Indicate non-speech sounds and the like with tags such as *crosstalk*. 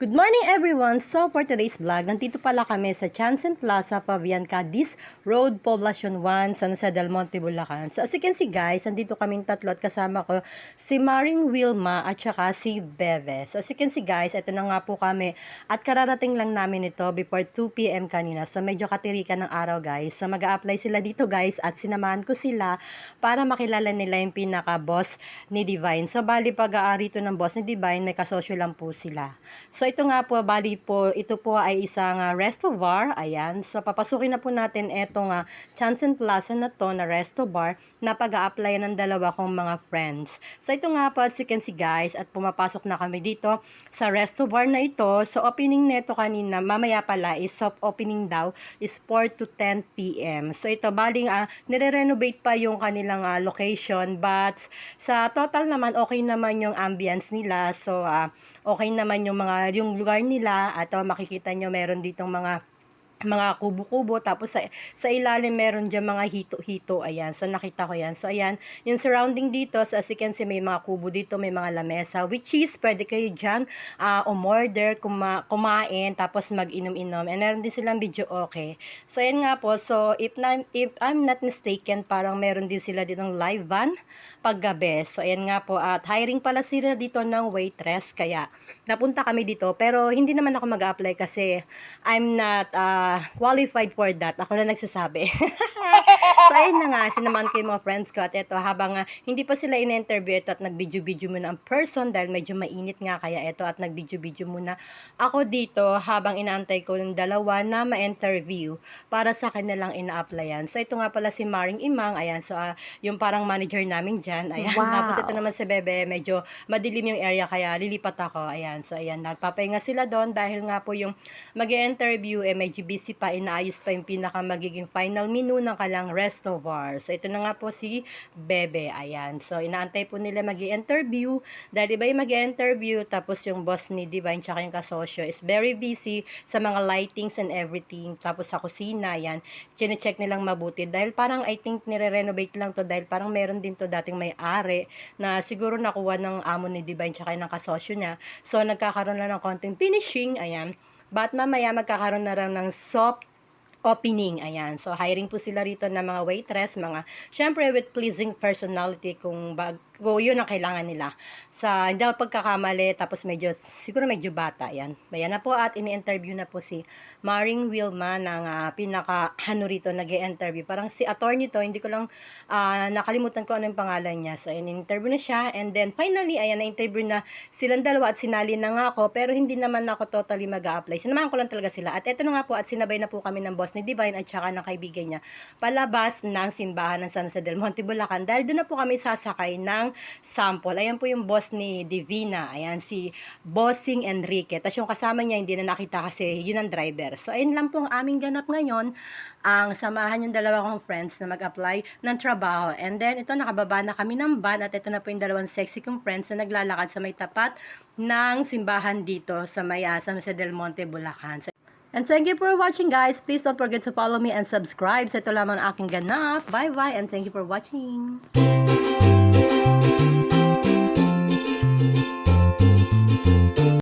Good morning everyone! So for today's vlog, nandito pala kami sa Chanson Plaza, Pavian Cadiz Road, Poblacion 1, San Jose del Monte, Bulacan. So as you can see guys, nandito kaming tatlo at kasama ko si Maring Wilma at saka si Bebe. So as you can see guys, ito na nga po kami at kararating lang namin ito before 2pm kanina. So medyo katirikan ng araw guys. So mag apply sila dito guys at sinamahan ko sila para makilala nila yung pinaka-boss ni Divine. So bali pag-aari ito ng boss ni Divine, may kasosyo lang po sila. So ito nga po, bali po, ito po ay isang uh, resto bar. Ayan. So papasukin na po natin itong uh, Chanson Plaza na to na resto bar na pag apply ng dalawa kong mga friends. So ito nga po, as you can see guys, at pumapasok na kami dito sa resto bar na ito. So opening neto kanina, mamaya pala is soft opening daw is 4 to 10 p.m. So ito, baling uh, nire-renovate pa yung kanilang uh, location but sa total naman, okay naman yung ambience nila. So, uh, okay naman yung mga yung lugar nila at uh, makikita nyo meron ditong mga mga kubo-kubo tapos sa sa ilalim meron diyan mga hito-hito ayan. So nakita ko yan. So ayan yung surrounding dito so as you can see may mga kubo dito may mga lamesa which is pwede kayo diyan uh, umorder kuma kumain tapos mag-inom-inom. And meron din silang video okay. So ayan nga po so if na, if I'm not mistaken parang meron din sila ditong live van paggabi. So ayan nga po at hiring pala sila dito ng waitress kaya napunta kami dito. Pero hindi naman ako mag-apply kasi I'm not uh, qualified for that. Ako na nagsasabi. *laughs* so, ayun na nga, sinaman ko yung mga friends ko. At ito, habang uh, hindi pa sila in-interview ito at nag-video-video muna ang person dahil medyo mainit nga kaya ito at nag-video-video muna ako dito habang inaantay ko yung dalawa na ma-interview para sa kanilang ina-applyan. So, ito nga pala si Maring Imang. Ayan, so uh, yung parang manager namin dyan. Ayan, Wow. tapos ito naman si Bebe, medyo madilim yung area kaya lilipat ako. Ayan, so ayan, nagpapahinga sila doon dahil nga po yung mag interview eh medyo busy pa, inaayos pa yung pinaka magiging final menu ng kalang resto bar. So ito na nga po si Bebe, ayan. So inaantay po nila mag interview dahil iba yung mag interview tapos yung boss ni Divine tsaka yung kasosyo is very busy sa mga lightings and everything. Tapos sa kusina, ayan, chine-check nilang mabuti dahil parang I think nire-renovate lang to dahil parang meron din to dating may-ari na siguro nakuha ng amo ni Divine tsaka ng kasosyo niya. So nagkakaroon lang ng konting finishing, ayan. But mamaya magkakaroon na lang ng soft opening. Ayan. So, hiring po sila rito ng mga waitress, mga, syempre with pleasing personality kung bag, go, yun ang kailangan nila. Sa, hindi ako pagkakamali, tapos medyo, siguro medyo bata. Ayan. Bayan na po at ini-interview na po si Maring Wilma ng uh, pinaka, ano rito, nag interview Parang si attorney to, hindi ko lang uh, nakalimutan ko ano yung pangalan niya. So, in-interview na siya. And then, finally, ayan, na-interview na silang dalawa at sinali na nga ako. Pero hindi naman ako totally mag apply Sinamahan ko lang talaga sila. At eto na nga po, at sinabay na po kami ng boss ni Divine at saka ng kaibigan niya palabas ng simbahan ng San Jose del Monte, Bulacan. Dahil doon na po kami sasakay ng sample. Ayan po yung boss ni Divina. Ayan si Bossing Enrique. Tapos yung kasama niya hindi na nakita kasi yun ang driver. So ayun lang po ang aming ganap ngayon. Ang samahan yung dalawa kong friends na mag-apply ng trabaho. And then ito nakababa na kami ng van at ito na po yung dalawang sexy kong friends na naglalakad sa may tapat ng simbahan dito sa may uh, San Jose del Monte, Bulacan. So, And thank you for watching guys. Please don't forget to follow me and subscribe. Ito lamang ang aking ganap. Bye bye and thank you for watching.